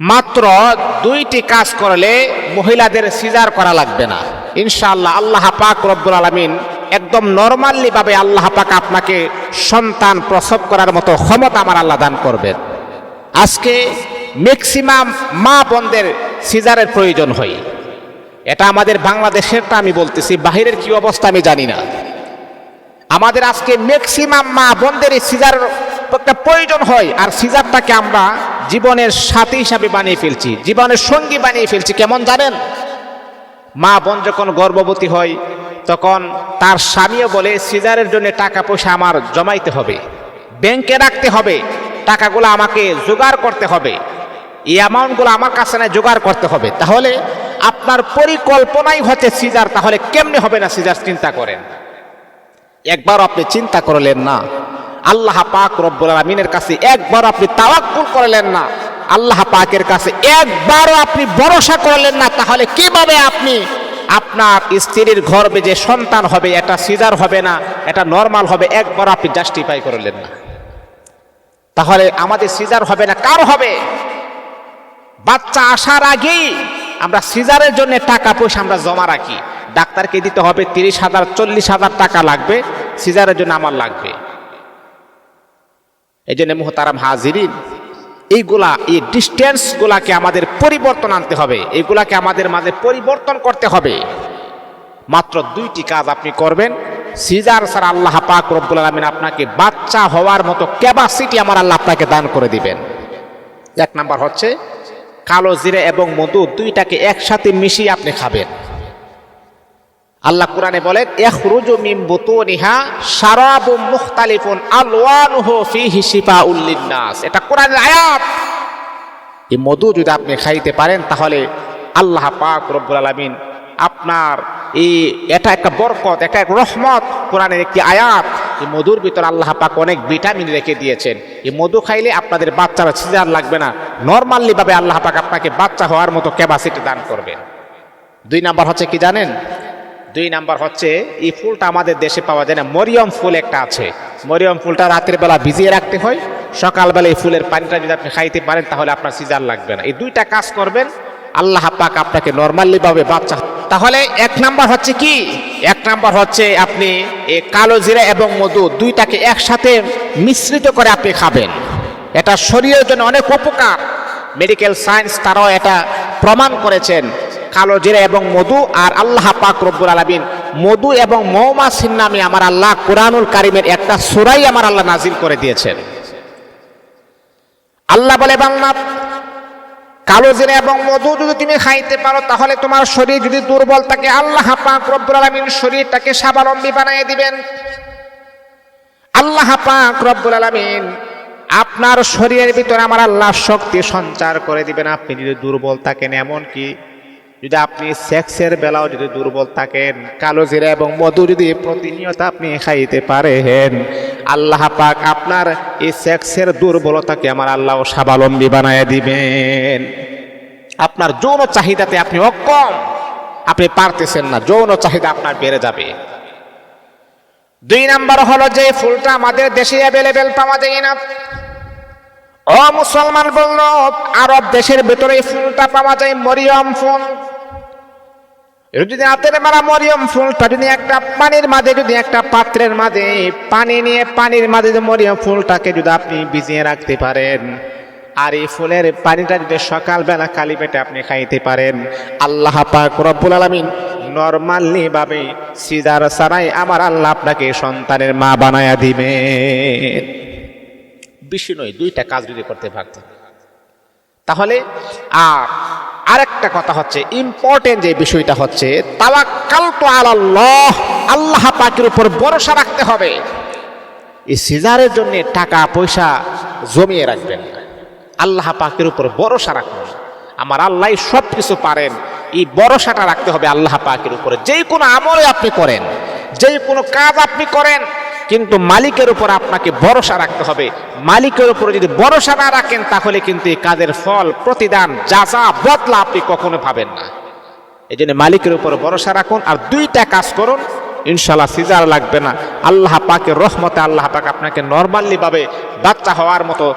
মাত্র দুইটি কাজ করলে মহিলাদের সিজার করা লাগবে না। ইনশাআল্লাহ আল্লাহ পাক রব্বুল আলমিন একদম নর্মালি ভাবে আল্লাহ পাক আপনাকে সন্তান প্রসব করার মতো ক্ষমতা আমার আল্লাহ দান করবেন। আজকে ম্যাক্সিমাম মা বন্ধের সিজারের প্রয়োজন হয়। এটা আমাদের বাংলাদেশেরটা আমি বলতেছি, বাহিরের কি অবস্থা আমি জানি না। আমাদের আজকে ম্যাক্সিমাম মা বন্ধের সিজার একটা প্রয়োজন হয়, আর সিজারটাকে আমরা জীবনের সাথী হিসাবে বানিয়ে ফেলছি, জীবনের সঙ্গী বানিয়ে ফেলছি, কেমন জানেন? মা বোন যখন গর্ভবতী হয়, তখন তার স্বামীও বলে, সিজারের জন্য টাকা পয়সা আমার জমাইতে হবে, ব্যাংকে রাখতে হবে, টাকাগুলো আমাকে জোগাড় করতে হবে, এই অ্যামাউন্টগুলো আমার কাছে না জোগাড় করতে হবে। তাহলে আপনার পরিকল্পনাই হচ্ছে সিজার, তাহলে কেমনে হবে না সিজার, চিন্তা করেন। একবার আপনি চিন্তা করলেন না আল্লাহ পাক রব্বুল আলমিনের কাছে একবার আপনি তাওয়াক্কুল করলেন না, আল্লাহ পাকের কাছে একবারও আপনি ভরসা করলেন না, তাহলে কীভাবে আপনি আপনার স্ত্রীর গর্ভে যে সন্তান হবে, এটা সিজার হবে না, এটা নর্মাল হবে, একবার আপনি জাস্টিফাই করলেন না। তাহলে আমাদের সিজার হবে না, কার হবে? বাচ্চা আসার আগেই আমরা সিজারের জন্য টাকা পয়সা আমরা জমা রাখি। ডাক্তারকে দিতে হবে তিরিশ হাজার, চল্লিশ হাজার টাকা লাগবে, সিজারের জন্য আমার লাগবে। এই জন্য মোহতারাম হাজিরিন, এইগুলা, এই ডিস্টেন্সগুলাকে আমাদের পরিবর্তন আনতে হবে। এইগুলাকে আমাদের মাঝে পরিবর্তন করতে হবে। মাত্র দুইটি কাজ আপনি করবেন। সিজার স্যার আল্লাহ পাক রব্বুল আলমিন আপনাকে বাচ্চা হওয়ার মতো ক্যাপাসিটি আমার আল্লাহ আপনাকে দান করে দিবেন। এক নাম্বার হচ্ছে, কালো জিরে এবং মধু দুইটাকে একসাথে মিশিয়ে আপনি খাবেন। আল্লাহ কোরআনে বলেন ইখরুজু মিন বুতুনিহা শারাবুম মুখতালিফুন আলওয়ানুহু ফীহি শিফাউল লিন্নাস। এটা কোরআনের আয়াত। এই মধু যদি আপনি খাইতে পারেন, তাহলে আল্লাহ পাক রব্বুল আলামিন আপনার এই, এটা একটা বরকত, এটা এক রহমত কোরআনের একটি আয়াত। এই মধুর ভিতর আল্লাহ পাক অনেক ভিটামিন রেখে দিয়েছেন। এই মধু খাইলে আপনাদের বাচ্চারা সিজার লাগবে না। নর্মালি ভাবে আল্লাহ পাক আপনাকে বাচ্চা হওয়ার মতো ক্যাপাসিটি দান করবেন। দুই নাম্বার হচ্ছে কি জানেন? দুই নাম্বার হচ্ছে, এই ফুলটা আমাদের দেশে পাওয়া যায় না। মরিয়ম ফুল একটা আছে। মরিয়ম ফুলটা রাতের বেলা ভিজিয়ে রাখতে হয়। সকালবেলা এই ফুলের পানিটা যদি আপনি খাইতে পারেন, তাহলে আপনার সিজার লাগবে না। এই দুইটা কাজ করবেন, আল্লাহ পাক আপনাকে নর্মালি ভাবে বাচ্চা তাহলে এক নাম্বার হচ্ছে কি? এক নাম্বার হচ্ছে আপনি এই কালো জিরা এবং মধু দুইটাকে একসাথে মিশ্রিত করে আপনি খাবেন। এটা শরীরের জন্য অনেক উপকার। মেডিকেল সায়েন্স তারাও এটা প্রমাণ করেছেন। কালো জিরা এবং মধু আর আল্লাহ পাক রব্বুল আলমিন মধু এবং মৌমাছির নামে আমার আল্লাহ কোরআনুল কারিমের একটা সুরাই আমার আল্লাহ নাজিল করে দিয়েছেন। আল্লাহ বলে বাংলা কালো জিরা এবং মধু যদি তুমি খাইতে পারো, তাহলে তোমার শরীর যদি দুর্বল থাকে, আল্লাহ পাক রব্বুল আলমিন শরীরটাকে স্বাবলম্বী বানিয়ে দিবেন। আল্লাহ পাক রব্বুল আলমিন আপনার শরীরের ভিতরে আমার আল্লাহ শক্তি সঞ্চার করে দিবেন। আপনি যদি দুর্বল থাকেন এমন কি যদি আপনি সেক্সের বেলাও যদি দুর্বল থাকেন, কালো জিরা এবং মধু যদি প্রতিনিয়ত আপনি খাইতে পারেন, আল্লাহ পাক আপনার এই সেক্সের দুর্বলতাকে আমার আল্লাহ স্বাবলম্বী বানায় দিবেন। আপনার যৌন চাহিদাতে আপনি অক্ষম, আপনি পারতেছেন না, যৌন চাহিদা আপনার বেড়ে যাবে। দুই নাম্বার হলো যে, ফুলটা আমাদের দেশে অ্যাভেলেবেল পাওয়া যায় না। ও মুসলমান বলল, আরব দেশের ভেতরে ফুলটা পাওয়া যায় মরিয়ম ফুল। যদি হাতের মারা মরিয়ম ফুলটা যদি একটা পানির মাঝে, যদি একটা পাত্রের মাঝে, পানি নিয়ে পানির মাঝে যদি মরিয়ম ফুলটাকে যদি আপনি ভিজিয়ে রাখতে পারেন, আর এই ফুলের পানিটা যদি সকালবেলা কালি পেটে আপনি খাইতে পারেন, আল্লাহ পাক রব্বুল আলামিন নর্মালি ভাবে সিজার সারাই আমার আল্লাহ আপনাকে সন্তানের মা বানায়া দিবেন। বেশি নয়, দুইটা কাজ যদি করতে পারতেন। তাহলে আর আরেকটা কথা হচ্ছে ইম্পর্টেন্ট যে বিষয়টা হচ্ছে তাওয়াক্কাল তো আল্লাহ আল্লাহ পাকের উপর ভরসা রাখতে হবে। এই সিজারের জন্য টাকা, পয়সা জমিয়ে রাখবেন না। আল্লাহ পাকের উপর ভরসা রাখুন। আমার আল্লাহ সব কিছু পারেন। এই ভরসাটা রাখতে হবে আল্লাহ পাকের উপরে। যেই কোনো আমলে আপনি করেন, যেই কোনো কাজ আপনি করেন কিন্তু মালিকের উপর আপনাকে ভরসা রাখতে হবে। মালিকের উপর যদি ভরসা না রাখেন, তাহলে কিন্তু এই কাজের ফল, প্রতিদান, যা যাচা বদলা আপনি কখনো পাবেন না। এই জন্য মালিকের উপর ভরসা রাখুন আর দুইটা কাজ করুন। ইনশাল্লাহ সিজার লাগবে না। আল্লাহ পাকে রহমতে আল্লাহ পাক আপনাকে নর্মালিভাবে বাচ্চা হওয়ার মতো